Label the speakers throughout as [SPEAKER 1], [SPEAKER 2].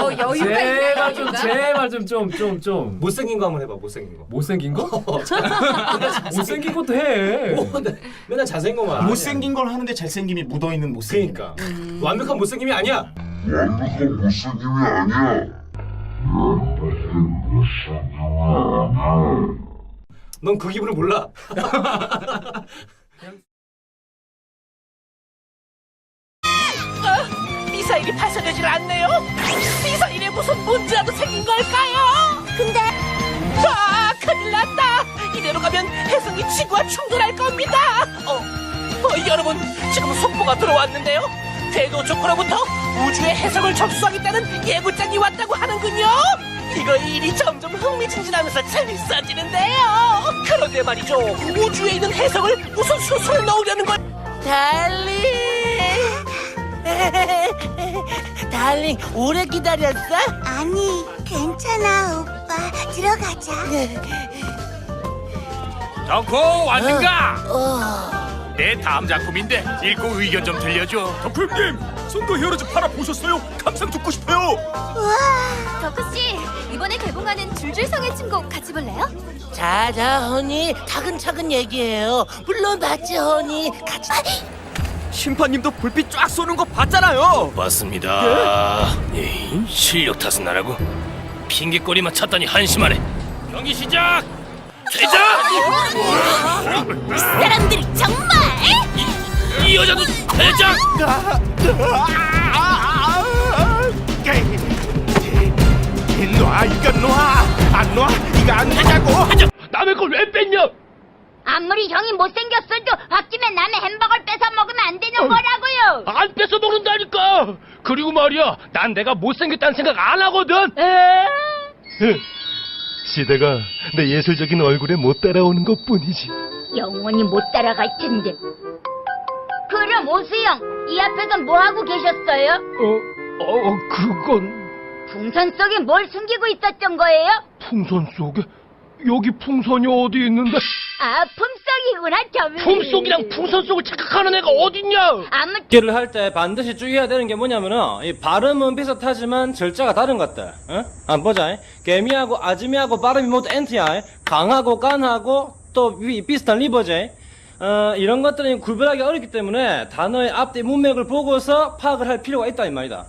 [SPEAKER 1] 여 여유가
[SPEAKER 2] 제발 좀? 제발 좀 좀 좀 좀
[SPEAKER 3] 못생긴 거 한번 해봐 못생긴 거
[SPEAKER 2] 못생긴 거? 못생긴 것도 해.
[SPEAKER 3] 뭐, 맨날- 맨날 잘생긴 거만
[SPEAKER 4] 못생긴 걸 하는데 잘생김이 묻어 있는 못생김.
[SPEAKER 3] 그러니까 완벽한 못생김이 아니야
[SPEAKER 5] 완벽한 못생김이 아니야.
[SPEAKER 3] 넌그 기분을 몰라
[SPEAKER 6] 미사일이 발사되질 않네요. 무슨 문제라도 생긴 걸까요? 근데 아 큰일 났다. 이대로 가면 혜성이 지구와 충돌할 겁니다. 어, 어, 여러분 지금 속보가 들어왔는데요. 궤도 조커로부터 우주의 해석을 접수하겠다는 예고장이 왔다고 하는군요. 이거 일이 점점 흥미진진하면서 재밌어지는데요. 그런데 말이죠. 우주에 있는 해석을 무슨 수술을 넣으려는 걸? 달리. 달링 오래 기다렸어?
[SPEAKER 7] 아니, 괜찮아, 오빠. 들어가자.
[SPEAKER 8] 덕후 왔는가? 내 다음 작품인데 읽고 의견 좀 들려줘.
[SPEAKER 4] 덕후님, 선거 히어로즈 팔아 보셨어요? 감상 듣고 싶어요.
[SPEAKER 7] 덕후씨, 이번에 개봉하는 줄줄성의 친곡 같이 볼래요?
[SPEAKER 6] 자 자 허니 차근차근 얘기해요 물론 맞지 허니 같이
[SPEAKER 8] 심판님도 불빛 쫙 쏘는 거 봤잖아요. 봤습니다. 에이, 실력 탓은 안 하고 핑계거리만 찾더니 한심하네. 경기 시작. 퇴장!
[SPEAKER 7] 사람들이 정말!
[SPEAKER 8] 이, 이 여자도 퇴장!
[SPEAKER 4] 놔, 이거 놔. 안 놔. 이거 안 되자고.
[SPEAKER 8] 남의 걸 왜 뺐냐?
[SPEAKER 7] 아무리 형이 못생겼어도 바뀌면 남의 햄버거를 뺏어 먹으면 안 되는 거라고요!
[SPEAKER 8] 안 뺏어 먹는다니까. 그리고 말이야, 난 내가 못생겼다는 생각 안 하거든.
[SPEAKER 9] 시대가 내 예술적인 얼굴에 못 따라오는 것 뿐이지.
[SPEAKER 7] 영원히 못 따라갈 텐데. 그럼 오수영, 이 앞에서 뭐 하고 계셨어요?
[SPEAKER 8] 어, 어, 그건
[SPEAKER 7] 풍선 속에 뭘 숨기고 있었던 거예요?
[SPEAKER 8] 풍선 속에 여기 풍선이 어디 있는데?
[SPEAKER 7] 아, 품속이구나, 점이.
[SPEAKER 8] 품속이랑 풍선 속을 착각하는 애가 어딨냐?
[SPEAKER 7] 아무
[SPEAKER 2] 기를 할 때 반드시 주의해야 되는 게 뭐냐면은 이 발음은 비슷하지만 절자가 다른 것들. 어? 안 보자. 개미하고 아지미하고 발음이 모두 엔트야. 강하고 간하고 또 위, 비슷한 리버제. 어, 이런 것들은 구별하기 어렵기 때문에 단어의 앞뒤 문맥을 보고서 파악을 할 필요가 있다 이 말이다.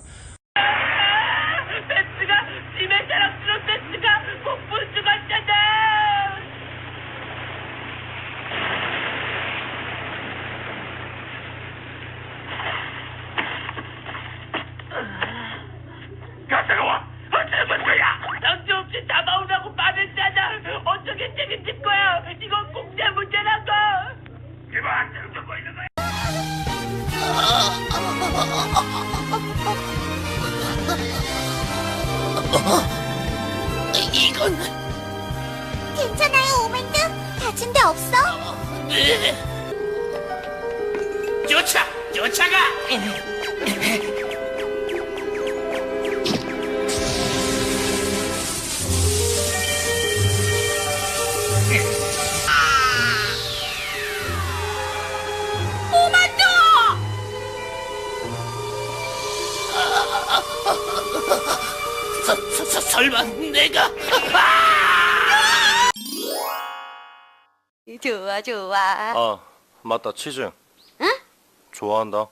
[SPEAKER 6] 이건
[SPEAKER 7] 괜찮아요, 오맨드? 다친 데 없어?
[SPEAKER 8] 쫓아, 쫓아가.
[SPEAKER 6] 설마 내가
[SPEAKER 1] 좋아 좋아.
[SPEAKER 9] 아, 맞다. 치즈. 응? 좋아한다.